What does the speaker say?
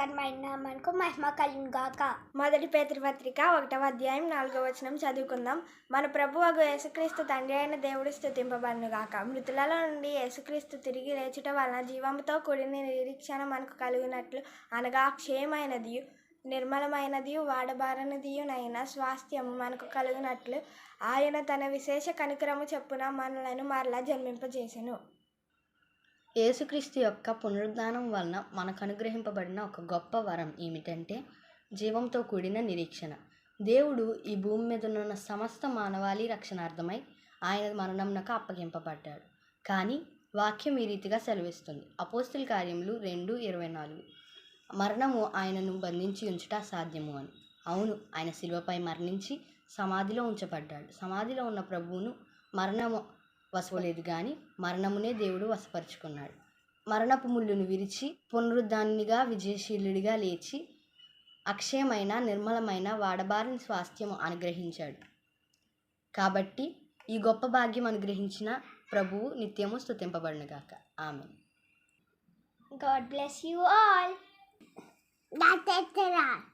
ఘనమైన నామానికి మహిమ కలుగును గాక. మొదటి పేతృపత్రిక ఒకటవ అధ్యాయం నాలుగవ వచనం చదువుకుందాం. మన ప్రభు అగు యేసుక్రీస్తు తండ్రి అయిన దేవుడు స్థుతింపబడును గాక. మృతులలో నుండి యేసుక్రీస్తు తిరిగి లేచుట వలన జీవంతో కూడిన నిరీక్షణ మనకు కలిగినట్లు అనగా క్షయమైనది నిర్మలమైనది వాడబారనిదియునైన స్వాస్థ్యము మనకు కలిగినట్లు ఆయన తన విశేష కనికరము చెప్పున మనలను మరలా జన్మింపజేసెను. యేసుక్రీస్తు యొక్క పునరుద్ధానం వలన మనకు అనుగ్రహింపబడిన ఒక గొప్ప వరం ఏమిటంటే జీవంతో కూడిన నిరీక్షణ. దేవుడు ఈ భూమి మీద ఉన్న సమస్త మానవాళి రక్షణార్థమై ఆయన మరణంనకు అప్పగింపబడ్డాడు. కానీ వాక్యం ఈ రీతిగా సెలవిస్తుంది. అపోస్తుల కార్యములు రెండు ఇరవై నాలుగు. మరణము ఆయనను బంధించి ఉంచుట అసాధ్యము అని. అవును ఆయన శిలువపై మరణించి సమాధిలో ఉంచబడ్డాడు. సమాధిలో ఉన్న ప్రభువును మరణము వసవలేదు కానీ మరణమునే దేవుడు వశపరుచుకున్నాడు. మరణపు ముళ్ళును విరిచి పునరుద్ధానిగా విజయశీలుడిగా లేచి అక్షయమైన నిర్మలమైన వాడబారిన స్వాస్థ్యము అనుగ్రహించాడు. కాబట్టి ఈ గొప్ప భాగ్యం అనుగ్రహించిన ప్రభువు నిత్యము స్తుతింపబడునుగాక. ఆమె God bless you all That's it.